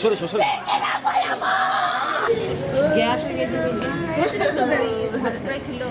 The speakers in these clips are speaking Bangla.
সরে সরে, গ্যাস হয়ে গেছে ছিল।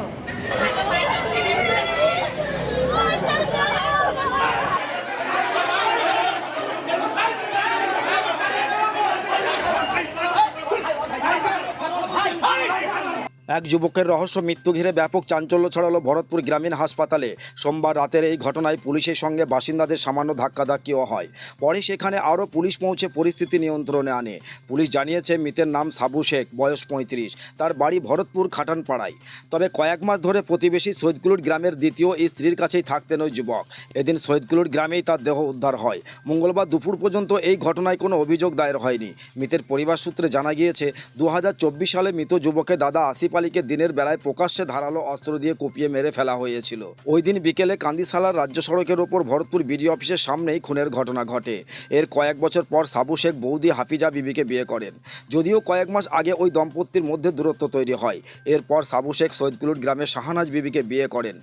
এক যুবকের রহস্য মৃত্যু ঘিরে ব্যাপক চাঞ্চল্য ছড়ালো ভরতপুর গ্রামীণ হাসপাতালে। সোমবার রাতের এই ঘটনায় পুলিশের সঙ্গে বাসিন্দাদের সামান্য ধাক্কাধাক্কিও হয়। পরে সেখানে আরও পুলিশ পৌঁছে পরিস্থিতি নিয়ন্ত্রণে আনে। পুলিশ জানিয়েছে, মৃতের নাম সাবু শেখ, বয়স পঁয়ত্রিশ। তার বাড়ি ভরতপুর খাটানপাড়ায়। তবে কয়েক মাস ধরে প্রতিবেশী সৈয়দকুলুর গ্রামের দ্বিতীয় স্ত্রীর কাছেই থাকতেন ওই যুবক। এদিন সৈয়দকুলুর গ্রামেই তার দেহ উদ্ধার হয়। মঙ্গলবার দুপুর পর্যন্ত এই ঘটনায় কোনো অভিযোগ দায়ের হয়নি। মৃতের পরিবার সূত্রে জানা গিয়েছে, দু হাজার চব্বিশ সালে মৃত যুবকের দাদা আসিফ আলীকে দিনের বেলায় প্রকাশ্যে ধারালো অস্ত্র দিয়ে কুপিয়ে মেরে ফেলা হয়েছিল। ওই দিন বিকেলে কান্দিসালার রাজ্য সড়কের ওপর ভরতপুর বিডি অফিসের সামনেই খুনের ঘটনা ঘটে। এর কয়েক বছর পর সাবু শেখ বৌদি হাফিজা বিবিকে বিয়ে করেন। যদিও কয়েক মাস আগে ওই দম্পতির মধ্যে দূরত্ব তৈরি হয়। এরপর সাবু শেখ সৈয়দকুলুর গ্রামের শাহানাজ বিবিকে বিয়ে করেন।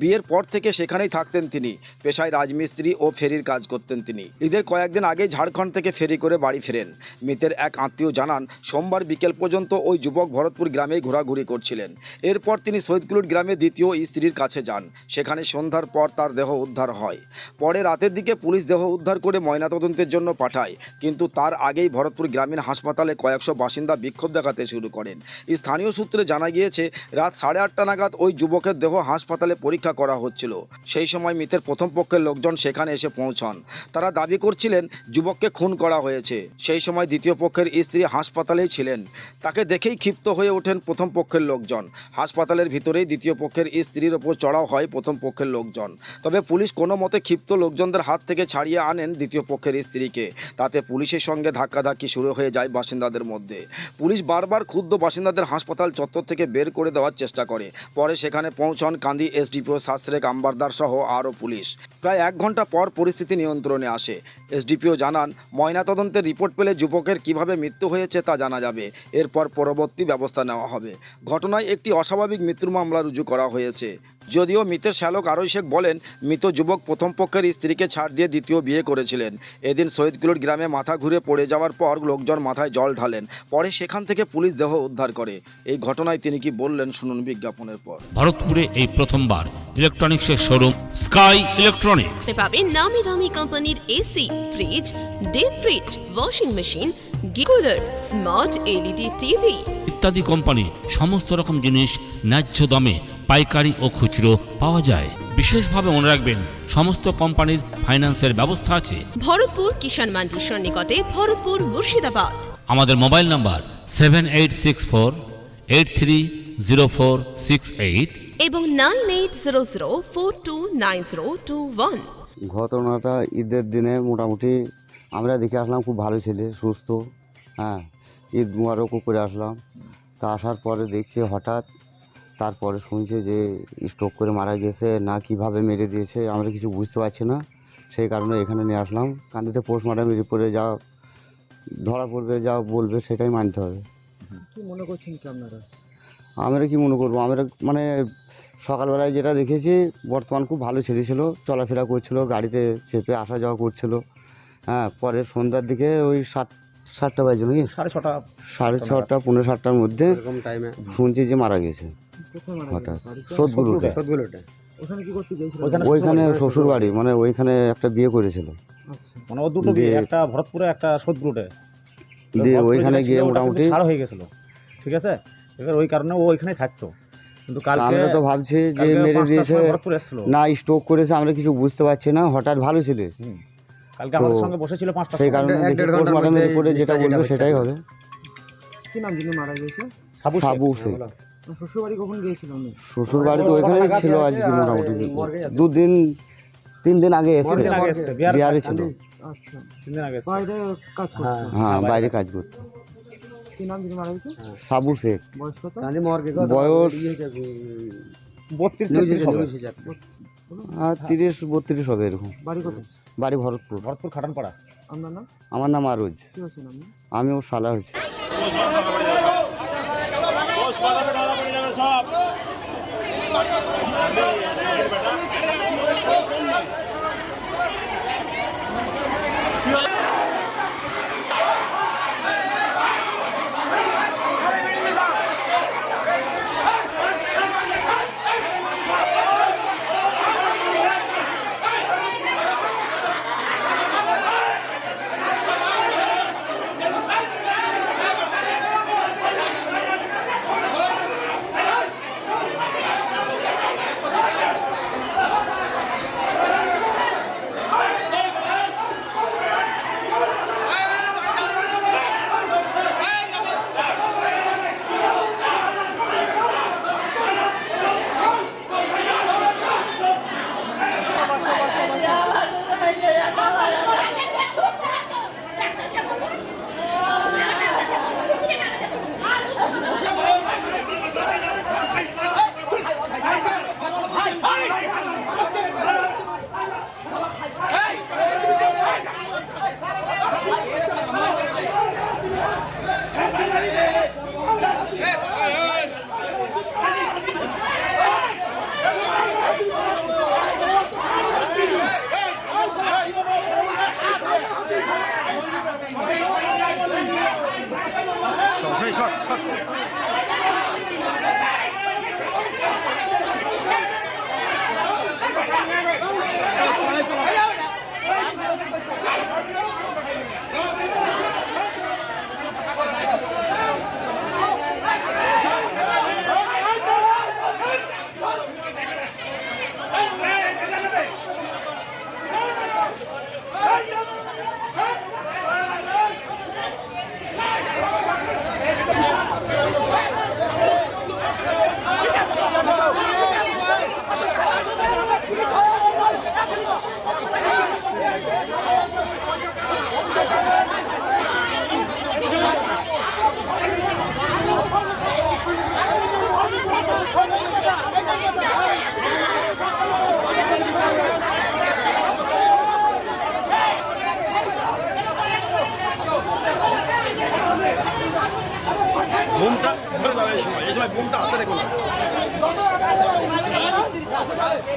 বিয়ের পর থেকে সেখানেই থাকতেন তিনি। পেশায় রাজমিস্ত্রি ও ফেরির কাজ করতেন তিনি। ঈদের কয়েকদিন আগেই ঝাড়খণ্ড থেকে ফেরি করে বাড়ি ফেরেন। মৃতের এক আত্মীয় জানান, সোমবার বিকেল পর্যন্ত ওই যুবক ভরতপুর গ্রামেই ঘোরাঘুরি করছিলেন। এরপর তিনি সৈয়দকুলুর গ্রামে দ্বিতীয় স্ত্রীর কাছে যান। সেখানে সন্ধ্যার পর তার দেহ উদ্ধার হয়। পরে রাতের দিকে পুলিশ দেহ উদ্ধার করে ময়নাতদন্তের জন্য পাঠায়। কিন্তু তার আগেই ভরতপুর গ্রামীণ হাসপাতালে কয়েকশো বাসিন্দা বিক্ষোভ দেখাতে শুরু করেন। স্থানীয় সূত্রে জানা গিয়েছে, রাত সাড়ে আটটা নাগাদ ওই যুবকের দেহ হাসপাতালে পরীক্ষা করা হচ্ছিল। সেই সময় মৃতের প্রথম পক্ষের লোকজন সেখানে এসে পৌঁছান। তারা দাবি করছিলেন, যুবককে খুন করা হয়েছে। সেই সময় দ্বিতীয় পক্ষের স্ত্রী হাসপাতালেই ছিলেন। তাকে দেখেই ক্ষিপ্ত হয়ে ওঠেন প্রথম পক্ষের লোকজন। হাসপাতালের ভিতরেই দ্বিতীয় পক্ষের স্ত্রীর ওপর চড়াও হয় প্রথম পক্ষের লোকজন। তবে পুলিশ কোনো মতে ক্ষিপ্ত লোকজনদের হাত থেকে ছাড়িয়ে আনেন দ্বিতীয় পক্ষের স্ত্রীকে। তাতে পুলিশের সঙ্গে ধাক্কাধাক্কি শুরু হয়ে যায় বাসিন্দাদের মধ্যে। পুলিশ বারবার ক্ষুদ্র বাসিন্দাদের হাসপাতাল চত্বর থেকে বের করে দেওয়ার চেষ্টা করে। পরে সেখানে পৌঁছন কান্দি এসডিপিও শাস্ত্রেক আম্বারদার সহ আরও পুলিশ। প্রায় এক ঘণ্টা পর পরিস্থিতি নিয়ন্ত্রণে আসে। এসডিপিও জানান, ময়নাতদন্তের রিপোর্ট পেলে যুবকের কীভাবে মৃত্যু হয়েছে তা জানা যাবে। এরপর পরবর্তী ব্যবস্থা নেওয়া হবে। ঘটনায় একটি অস্বাভাবিক মৃত্যুর মামলা রুজু করা হয়েছে। যদিও মৃতের শ্যালক আরই শেখ বলেন মৃত যুবক প্রথম পক্ষের স্ত্রীকে ছাড় দিয়ে দ্বিতীয় বিয়ে করেছিলেন। এদিন সৈয়দগুলোর গ্রামে মাথা ঘুরে পড়ে যাওয়ার পর লোকজন মাথায় জল ঢালেন। পরে সেখান থেকে পুলিশ দেহ উদ্ধার করে। এই ঘটনায় তিনি কি বললেন শুনুন বিজ্ঞাপনের পর। ভারতপুরে এই প্রথমবার ইলেকট্রনিক্সের শোরুম স্কাই ইলেকট্রনিক্স। পাবেন নামি দামি কোম্পানির AC fridge deep fridge washing machine গিকুলার smart LED TV. ইত্যাদি কোম্পানি সমস্ত রকম জিনিস ন্যায্য দামে পাইকারি ও খুচরো পাওয়া যায়। বিশেষভাবে মনে রাখবেন সমস্ত কোম্পানির ফাইন্যান্সের ব্যবস্থা আছে। ভরতপুর কিষাণ মান্ডির সন্নিকটে ভরতপুর মুর্শিদাবাদ। আমাদের mobile number seven eight six four eight three zero four six eight. এবং nine eight zero zero four two nine zero two one. ঘটনাটা ঈদের দিনে মোটামুটি আমরা দেখে আসলাম খুব ভালো ছেলে সুস্থ। হ্যাঁ ঈদ মুবারকও করে আসলাম। তা আসার পরে দেখছি হঠাৎ তারপরে শুনছে যে স্ট্রোক করে মারা গেছে না কীভাবে মেরে দিয়েছে আমরা কিছু বুঝতে পারছি না। সেই কারণে এখানে নিয়ে আসলাম। কান্দিতে পোস্টমর্টম রিপোর্টে যা ধরা পড়বে যা বলবে সেটাই মানতে হবে। কি মনে করছেন কি আপনারা? আমরা কি মনে করব? আমরা মানে সকালবেলায় যেটা দেখেছি বর্তমান খুব ভালো ছেলে ছিল চলাফেরা করছিল গাড়িতে চেপে আসা যাওয়া করছিল। হ্যাঁ পরে সন্ধ্যার দিকে ওই সাত সাতটা বাজে নাকি? সাড়ে ছটা। সাড়ে ছটা পনেরো সাতটার মধ্যে টাইমে শুনছি যে মারা গেছে। হঠাৎ। গেছে? সদগুলোটা ওখানে কি করতে গিয়েছিল? ওইখানে শ্বশুর বাড়ি মানে ওইখানে একটা বিয়ে করেছিল। আচ্ছা। মানে ও দুটো বিয়ে একটা ভরতপুরে একটা দিয়ে ওইখানে গিয়ে মোটামুটি ছাড় হয়ে গেছিল। ঠিক আছে? এবার ওই কারণে ও ওইখানেই থাকতো। কিন্তু কালকে আমরা তো ভাবছি যে মেরে দিয়েছে। না স্ট্রোক করেছে আমরা কিছু বুঝতে পারছি না। হঠাৎ ভালো ছিলে। হুম। কালকে আমাদের সঙ্গে বসেছিল পাঁচটা সেই কারণে রিপোর্টে যেটা বলবে সেটাই হবে। কি নাম যিনি মারা সাবু সাবু শ্বশুর বাড়ি কখন গিয়েছিল উনি শ্বশুর বাড়ি তো ওইখানে ছিল আজকে মোটামুটি দুদিন তিন দিন আগে এসছে বিহার ছিল আচ্ছা তিন দিন আগে বাইরে কাজ করতো হ্যাঁ হ্যাঁ বাইরে কাজ করতো কি নাম যিনি মারা গেছে সাবু শেখ বয়স কত বত্রিশ হ্যাঁ, তেত্রিশ হবে আর তিরিশ বত্রিশ হবে এরকম বাড়ি কোথায় বাড়ি ভরতপুর ভরতপুর খাটানপাড়া আপনার নাম আমার নাম আরোজ আমি ওর শালা হয়েছি